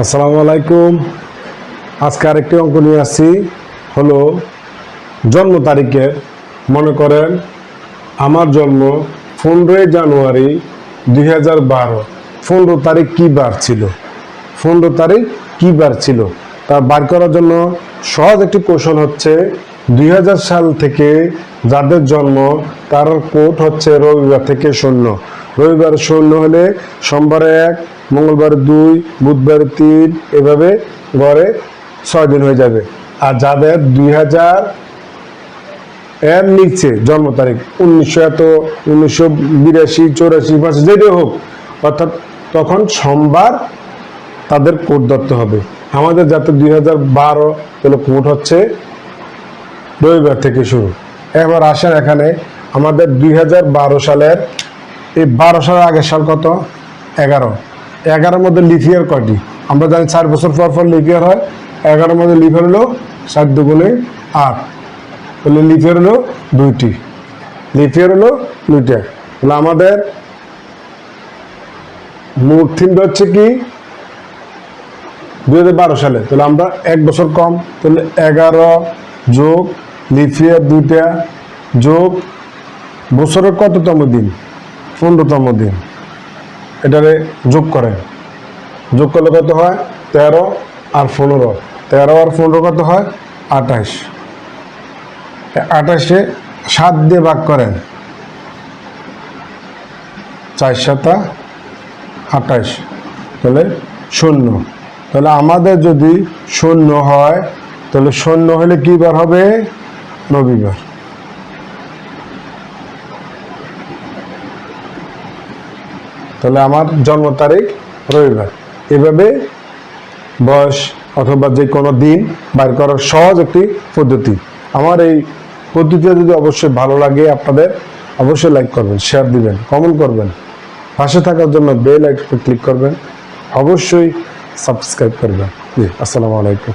আসসালামু আলাইকুম। আজকে আরেকটি অঙ্ক নিয়ে আসছি। হলো, জন্ম তারিখে মনে করেন আমার জন্ম পনেরোই জানুয়ারি দুই হাজার বারো। পনেরো তারিখ কী বার ছিল? পনেরো তারিখ কী বার ছিল? তা বার করার জন্য সহজ একটি কৌশল হচ্ছে, দুই হাজার সাল থেকে যাদের জন্ম, তার কোড হচ্ছে রবিবার থেকে শূন্য। রবিবার শূন্য হলে সোমবার এক, মঙ্গলবার দুই, বুধবার তিন, এভাবে গড়ে ছয় দিন হয়ে যাবে। আর যাদের দুই হাজার এর নিচে জন্ম তারিখ উনিশশো এত, উনিশশো বিরাশি, চৌরাশি পাঁচ যেটাই হোক, অর্থাৎ তখন সোমবার তাদের কোড ধরতে হবে। আমাদের যাতে দুই হাজার বারো তাহলে কোড হচ্ছে রবিবার থেকে শুরু। এবার আসেন এখানে আমাদের দুই হাজার বারো সালের এই বারো সালের আগের সাল কত? এগারো। এগারোর মধ্যে লিফিয়ার কয়টি? আমরা জানি চার বছর পর পর লিফিয়ার হয়। এগারোর মধ্যে লিফিয়ার হলো সাত দুগুণে আট। তাহলে লিফিয়ার হলো দুইটি। লিফিয়ার হলো দুইটা। তাহলে আমাদের মোট থিমটা হচ্ছে কি? দুই হাজার বারো সালে। তাহলে আমরা এক বছর কম। তাহলে এগারো যোগ লিফিয়ার দুইটা যোগ বছরের কততম দিন? পনেরোতম দিন। এটারে যোগ করেন যোগ করলে কত হয়? তেরো আর পনেরো। তেরো আর পনেরো কত হয়? আঠাশ। আঠাশে সাত দিয়ে ভাগ করেন। চার সাতা আঠাশ। তাহলে শূন্য। তাহলে আমাদের যদি শূন্য হয়, তাহলে শূন্য হলে কি বার হবে? রবিবার তাহলে আমার জন্ম তারিখ রবিবার। এভাবে বয়স অথবা যে কোনো দিন বার করার সহজ একটি পদ্ধতি। আমার এই পদ্ধতিটা যদি অবশ্যই ভালো লাগে আপনাদের, অবশ্যই লাইক করবেন শেয়ার দিবেন কমেন্ট করবেন। পাশে থাকার জন্য বেল আইকনে ক্লিক করবেন। অবশ্যই সাবস্ক্রাইব করবেন। জি, আসসালামু আলাইকুম।